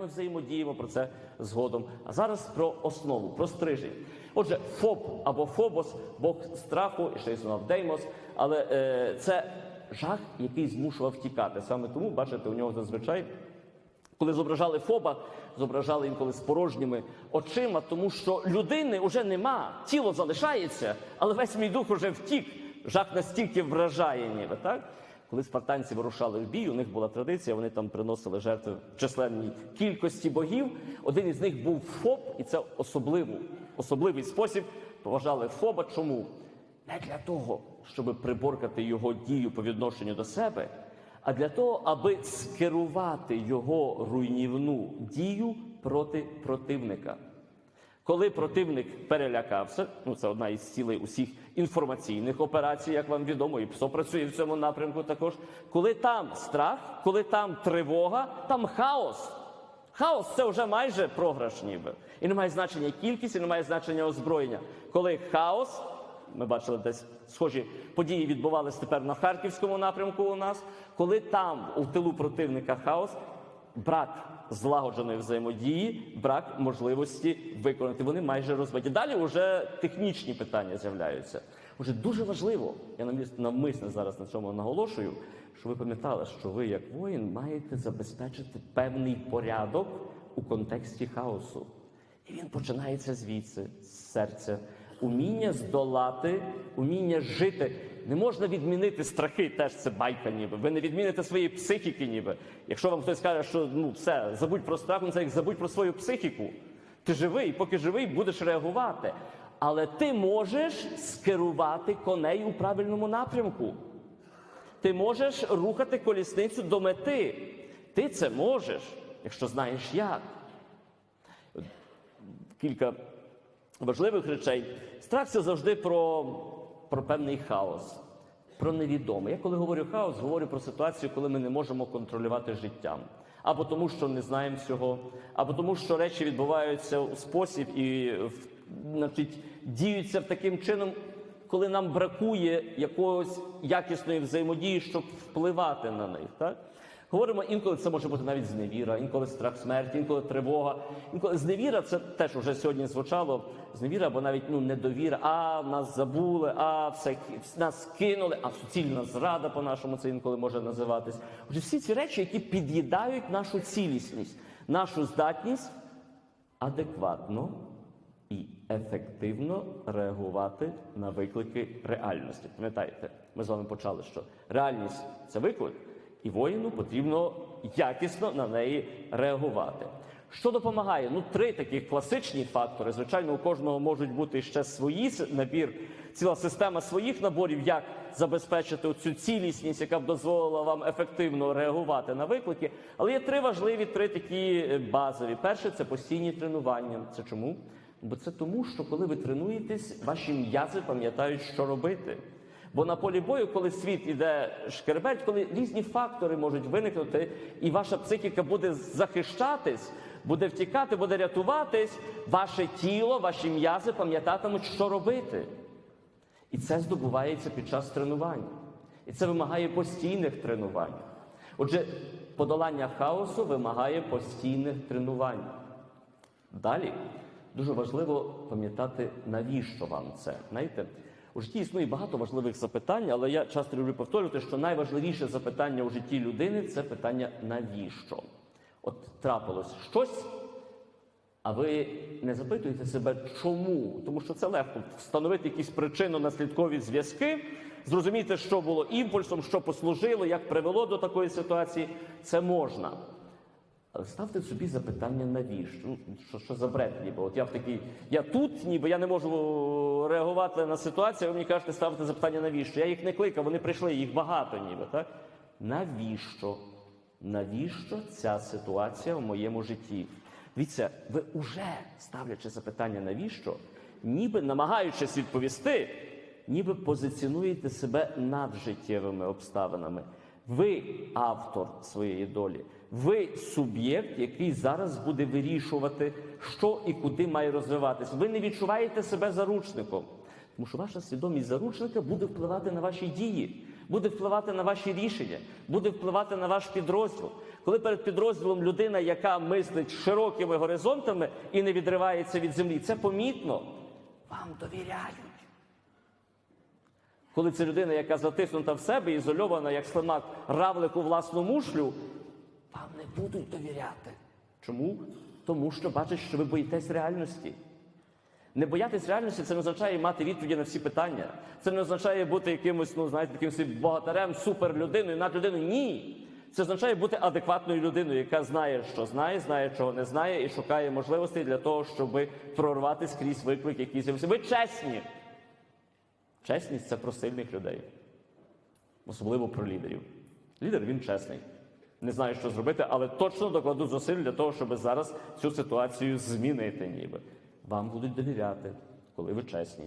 ми взаємодіємо про це згодом. А зараз про основу, про стрижень. Отже, фоб або фобос, Бог страху, і ще існував Деймос, але е, це жах, який змушував втікати. Саме тому, бачите, у нього зазвичай коли зображали Фоба, зображали інколи з порожніми очима, тому що людини вже нема, тіло залишається, але весь мій дух уже втік. Жах настільки вражає, ніби так. Коли спартанці вирушали в бій, у них була традиція, вони там приносили жертви в численній кількості богів. Один із них був Фоб, і це особливо, особливий спосіб поважали Фоба. Чому? Не для того, щоб приборкати його дію по відношенню до себе, а для того, аби скерувати його руйнівну дію проти противника. Коли противник перелякався, ну це одна із цілей усіх інформаційних операцій, як вам відомо, і ПСО працює в цьому напрямку також. Коли там страх, коли там тривога, там хаос. Хаос це вже майже програш, ніби. І не має значення кількість, і не має значення озброєння. Коли хаос, ми бачили десь схожі події відбувалися тепер на харківському напрямку у нас, коли там у тилу противника хаос, брак злагодженої взаємодії, брак можливості виконати. Вони майже розбиті. Далі вже технічні питання з'являються. Отже, дуже важливо, я навмис- навмисне зараз на цьому наголошую, що ви пам'ятали, що ви, як воїн, маєте забезпечити певний порядок у контексті хаосу. І він починається звідси, з серця. Уміння здолати, уміння жити. Не можна відмінити страхи, теж це байка, ніби. Ви не відміните своєї психіки, ніби. Якщо вам хтось каже, що ну все, забудь про страх, ну це як забудь про свою психіку. Ти живий, поки живий, будеш реагувати. Але ти можеш скерувати коней у правильному напрямку. Ти можеш рухати колісницю до мети. Ти це можеш, якщо знаєш як кілька важливих речей. Страх це завжди про, про певний хаос, про невідоме. Я коли говорю хаос, говорю про ситуацію, коли ми не можемо контролювати життя. Або тому, що не знаємо всього, або тому, що речі відбуваються у спосіб і значить, діються таким чином, коли нам бракує якогось якісної взаємодії, щоб впливати на них. Так? Говоримо, інколи це може бути навіть зневіра, інколи страх смерті, інколи тривога. Інколи зневіра це теж уже сьогодні звучало. Зневіра або навіть ну недовіра. А нас забули, а все нас кинули, а суцільна зрада по-нашому це інколи може називатись. Отже, всі ці речі, які під'їдають нашу цілісність, нашу здатність адекватно і ефективно реагувати на виклики реальності. Пам'ятаєте, ми з вами почали, що реальність це виклик, і воїну потрібно якісно на неї реагувати. Що допомагає? Ну, три таких класичні фактори. Звичайно, у кожного можуть бути ще свої набір, ціла система своїх наборів, як забезпечити цю цілісність, яка б дозволила вам ефективно реагувати на виклики. Але є три важливі, три такі е, базові. Перше це постійні тренування. Це чому? Бо це тому, що коли ви тренуєтесь, ваші м'язи пам'ятають, що робити. Бо на полі бою, коли світ іде шкерберть, коли різні фактори можуть виникнути, і ваша психіка буде захищатись, буде втікати, буде рятуватись, ваше тіло, ваші м'язи пам'ятатимуть, що робити. І це здобувається під час тренувань. І це вимагає постійних тренувань. Отже, подолання хаосу вимагає постійних тренувань. Далі дуже важливо пам'ятати, навіщо вам це. Знаєте, у житті існує багато важливих запитань, але я часто люблю повторювати, що найважливіше запитання у житті людини це питання навіщо. От трапилось щось, а ви не запитуєте себе, чому? Тому що це легко встановити якісь причинно-наслідкові зв'язки, зрозуміти, що було імпульсом, що послужило, як привело до такої ситуації. Це можна. Але ставте собі запитання, навіщо? Ну, що, що за бред, ніби? От я в такий, я тут, ніби я не можу реагувати на ситуацію, ви мені кажете, ставте запитання, навіщо? Я їх не кликав, вони прийшли, їх багато, ніби, так? Навіщо? Навіщо ця ситуація в моєму житті? Дивіться, ви вже ставлячи запитання, навіщо, ніби намагаючись відповісти, ніби позиціонуєте себе над життєвими обставинами. Ви автор своєї долі, ви суб'єкт, який зараз буде вирішувати, що і куди має розвиватись. Ви не відчуваєте себе заручником, тому що ваша свідомість заручника буде впливати на ваші дії, буде впливати на ваші рішення, буде впливати на ваш підрозділ. Коли перед підрозділом людина, яка мислить широкими горизонтами і не відривається від землі, це помітно. Вам довіряють. Коли це людина, яка затиснута в себе, ізольована, як слимак равлику власну мушлю, вам не будуть довіряти. Чому? Тому що бачать, що ви боїтесь реальності. Не боятись реальності це не означає мати відповіді на всі питання. Це не означає бути якимось, ну знаєте, таким богатарем, суперлюдиною, надлюдиною. Ні. Це означає бути адекватною людиною, яка знає, що знає, знає, чого не знає, і шукає можливостей для того, щоб прорватися крізь виклик, який з'явився. Ви чесні. Чесність це про сильних людей, особливо про лідерів. Лідер він чесний. Не знаю, що зробити, але точно докладу зусиль для того, щоб зараз цю ситуацію змінити, ніби. Вам будуть довіряти, коли ви чесні.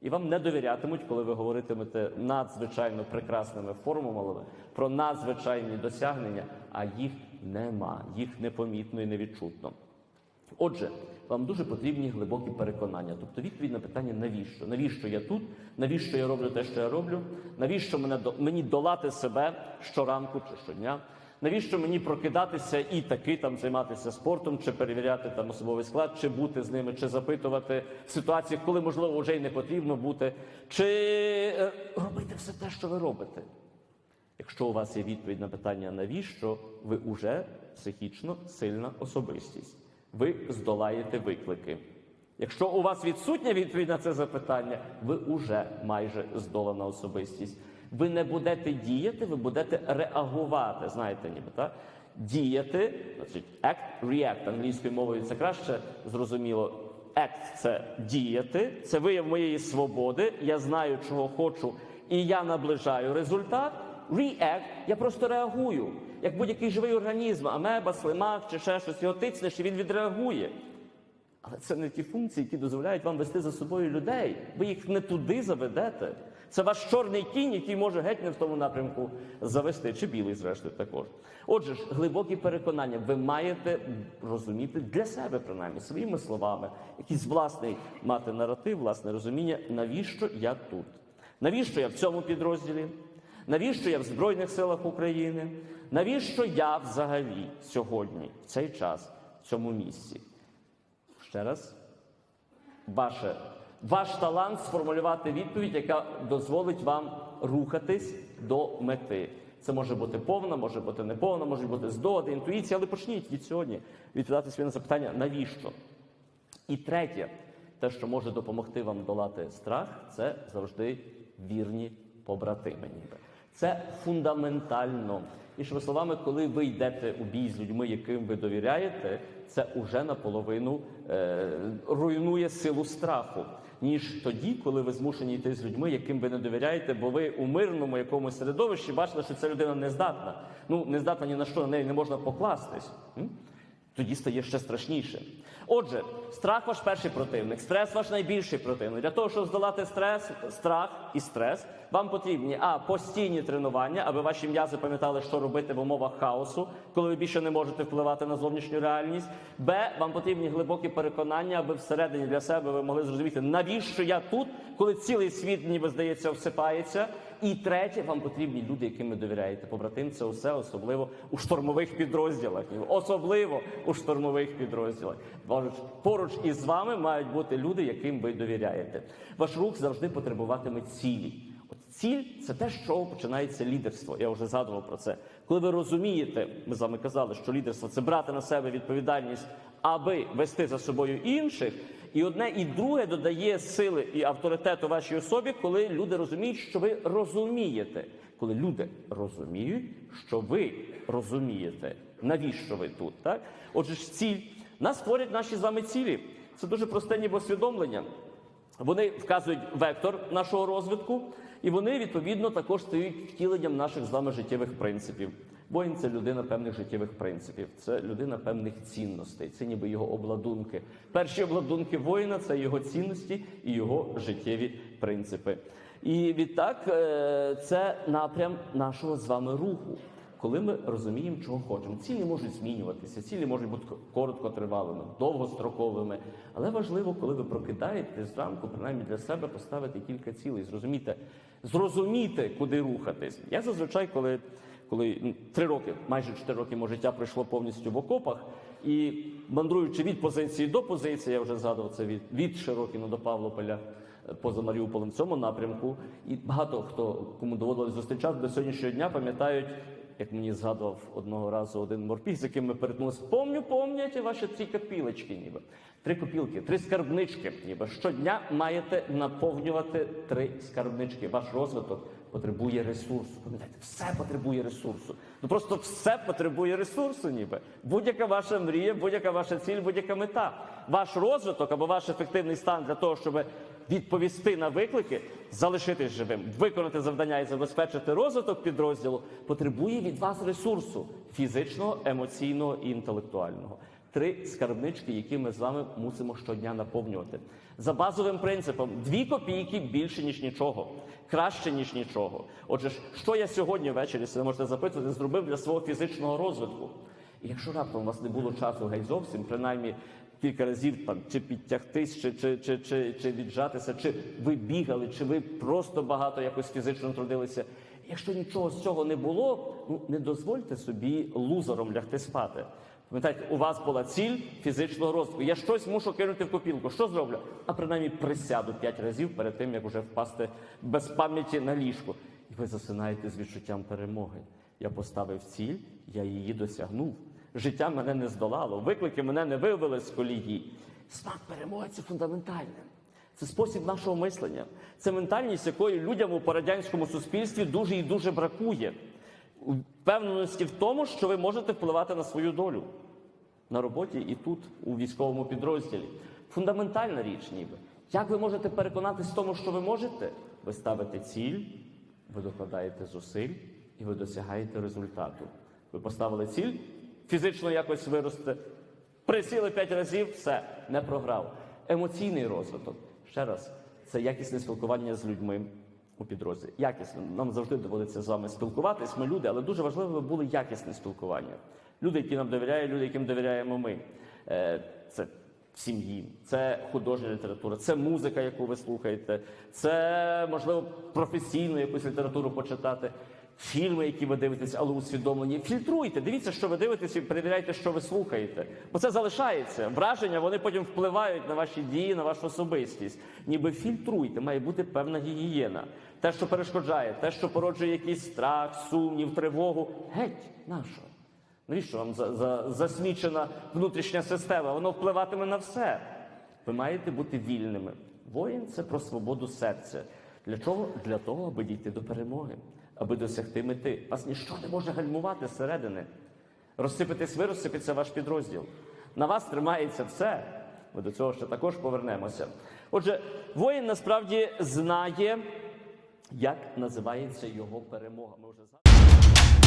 І вам не довірятимуть, коли ви говоритимете надзвичайно прекрасними формулами про надзвичайні досягнення, а їх нема, їх непомітно і невідчутно. Отже, вам дуже потрібні глибокі переконання, тобто відповідь на питання, навіщо? Навіщо я тут? Навіщо я роблю те, що я роблю? Навіщо мене мені долати себе щоранку чи щодня? Навіщо мені прокидатися і таки там займатися спортом, чи перевіряти там особовий склад, чи бути з ними, чи запитувати в ситуаціях, коли можливо вже й не потрібно бути, чи е, робити все те, що ви робите? Якщо у вас є відповідь на питання навіщо, ви уже психічно сильна особистість. Ви здолаєте виклики. Якщо у вас відсутня відповідь на це запитання, ви уже майже здолана особистість. Ви не будете діяти, ви будете реагувати. Знаєте, ніби так? Діяти, значить, act, react англійською мовою це краще зрозуміло. Act – це діяти, це вияв моєї свободи. Я знаю, чого хочу, і я наближаю результат. React – я просто реагую, як будь-який живий організм, амеба, слимак чи ще щось, його тицнеш, і він відреагує. Але це не ті функції, які дозволяють вам вести за собою людей. Ви їх не туди заведете. Це ваш чорний кінь, який може геть не в тому напрямку завести, чи білий, зрештою, також. Отже ж, глибокі переконання ви маєте розуміти для себе, принаймні, своїми словами, якийсь власний мати наратив, власне розуміння, навіщо я тут? Навіщо я в цьому підрозділі? Навіщо я в Збройних силах України? Навіщо я взагалі сьогодні, в цей час, в цьому місці? Ще раз, ваше, ваш талант сформулювати відповідь, яка дозволить вам рухатись до мети. Це може бути повна, може бути неповна, може бути здогади, інтуїція, але почніть від сьогодні відповідати собі на запитання, навіщо? І третє, те, що може допомогти вам долати страх, це завжди вірні побратими. Ніби. Це фундаментально. Іншими словами, коли ви йдете у бій з людьми, яким ви довіряєте, це уже наполовину е, руйнує силу страху, ніж тоді, коли ви змушені йти з людьми, яким ви не довіряєте, бо ви у мирному якомусь середовищі бачите, що ця людина не здатна. Ну, не здатна ні на що, на неї не можна покластись. Тоді стає ще страшніше. Отже, страх ваш перший противник, стрес ваш найбільший противник. Для того, щоб здолати стрес, страх і стрес, вам потрібні а постійні тренування, аби ваші м'язи пам'ятали, що робити в умовах хаосу, коли ви більше не можете впливати на зовнішню реальність. Б. Вам потрібні глибокі переконання, аби всередині для себе ви могли зрозуміти, навіщо я тут, коли цілий світ, ніби здається, всипається. І третє, вам потрібні люди, яким ви довіряєте. Побратим, це усе особливо у штурмових підрозділах. Особливо у штурмових підрозділах. Поруч, поруч із вами мають бути люди, яким ви довіряєте. Ваш рух завжди потребуватиме цілі. От ціль це те, з чого починається лідерство. Я вже згадував про це. Коли ви розумієте, ми з вами казали, що лідерство це брати на себе відповідальність, аби вести за собою інших. І одне і друге додає сили і авторитету вашій особі, коли люди розуміють, що ви розумієте. Коли люди розуміють, що ви розумієте, навіщо ви тут. Так? Отже ж, ціль нас створять наші з вами цілі. Це дуже просте ніби усвідомлення. Вони вказують вектор нашого розвитку, і вони відповідно також стають втіленням наших з вами життєвих принципів. Воїн це людина певних життєвих принципів, це людина певних цінностей, це ніби його обладунки. Перші обладунки воїна це його цінності і його життєві принципи. І відтак е, це напрям нашого з вами руху. Коли ми розуміємо, чого хочемо. Цілі можуть змінюватися, цілі можуть бути короткотривалими, довгостроковими. Але важливо, коли ви прокидаєтесь зранку, принаймні для себе поставити кілька цілей, зрозуміти, зрозуміти, куди рухатись. Я зазвичай, коли, коли ну, три роки, майже чотири роки мого життя пройшло повністю в окопах, і мандруючи від позиції до позиції, я вже згадував це від, від Широкіна до Павлополя е, поза Маріуполем в цьому напрямку. І багато хто кому доводилось зустрічати до сьогоднішнього дня, пам'ятають, як мені згадував одного разу один морпіг, з яким ми перетнулися. Помню, помняті ваші три копілочки, ніби три копілки, три скарбнички. Ніби щодня маєте наповнювати три скарбнички. Ваш розвиток потребує ресурсу. Пам'ятайте, все потребує ресурсу. Ну просто все потребує ресурсу, ніби будь-яка ваша мрія, будь-яка ваша ціль, будь-яка мета. Ваш розвиток або ваш ефективний стан для того, щоб відповісти на виклики, залишитись живим, виконати завдання і забезпечити розвиток підрозділу, потребує від вас ресурсу фізичного, емоційного і інтелектуального. Три скарбнички, які ми з вами мусимо щодня наповнювати. За базовим принципом дві копійки більше ніж нічого, краще ніж нічого. Отже, що я сьогодні ввечері себе можете запитувати, зробив для свого фізичного розвитку. І якщо раптом у вас не було часу геть зовсім, принаймні кілька разів там чи підтягтись, чи, чи, чи, чи, чи віджатися, чи ви бігали, чи ви просто багато якось фізично трудилися. Якщо нічого з цього не було, ну не дозвольте собі лузером лягти спати. Пам'ятаєте, у вас була ціль фізичного розвитку. Я щось мушу кинути в копілку. Що зроблю? А принаймні присяду п'ять разів перед тим, як вже впасти без пам'яті на ліжко. І ви засинаєте з відчуттям перемоги. Я поставив ціль, я її досягнув. Життя мене не здолало, виклики мене не вивели з колії. Смак перемоги це фундаментальне. Це спосіб нашого мислення. Це ментальність, якої людям у порадянському суспільстві дуже і дуже бракує. Впевненості в тому, що ви можете впливати на свою долю на роботі і тут, у військовому підрозділі. Фундаментальна річ, ніби. Як ви можете переконатись в тому, що ви можете? Ви ставите ціль, ви докладаєте зусиль і ви досягаєте результату. Ви поставили ціль, фізично якось виросте, присіли п'ять разів, все, не програв. Емоційний розвиток. Ще раз, це якісне спілкування з людьми у підрозділі. Якісне. Нам завжди доводиться з вами спілкуватись. Ми люди, але дуже важливо, було якісне спілкування. Люди, які нам довіряють, люди, яким довіряємо ми. Е, Це сім'ї, це художня література, це музика, яку ви слухаєте, це можливо професійну якусь літературу почитати, фільми, які ви дивитесь, але усвідомлені. Фільтруйте, дивіться, що ви дивитесь, і перевіряйте, що ви слухаєте. Бо це залишається. Враження вони потім впливають на ваші дії, на вашу особистість. Ніби фільтруйте, має бути певна гігієна. Те, що перешкоджає, те, що породжує якийсь страх, сумнів, тривогу. Геть, нащо? Навіщо вам за, за, засмічена внутрішня система? Воно впливатиме на все. Ви маєте бути вільними. Воїн це про свободу серця. Для чого? Для того, аби дійти до перемоги, аби досягти мети. Вас ніщо не може гальмувати зсередини. Розсипитись ви, розсипеться ваш підрозділ. На вас тримається все. Ми до цього ще також повернемося. Отже, воїн насправді знає, як називається його перемога. Ми вже згадали.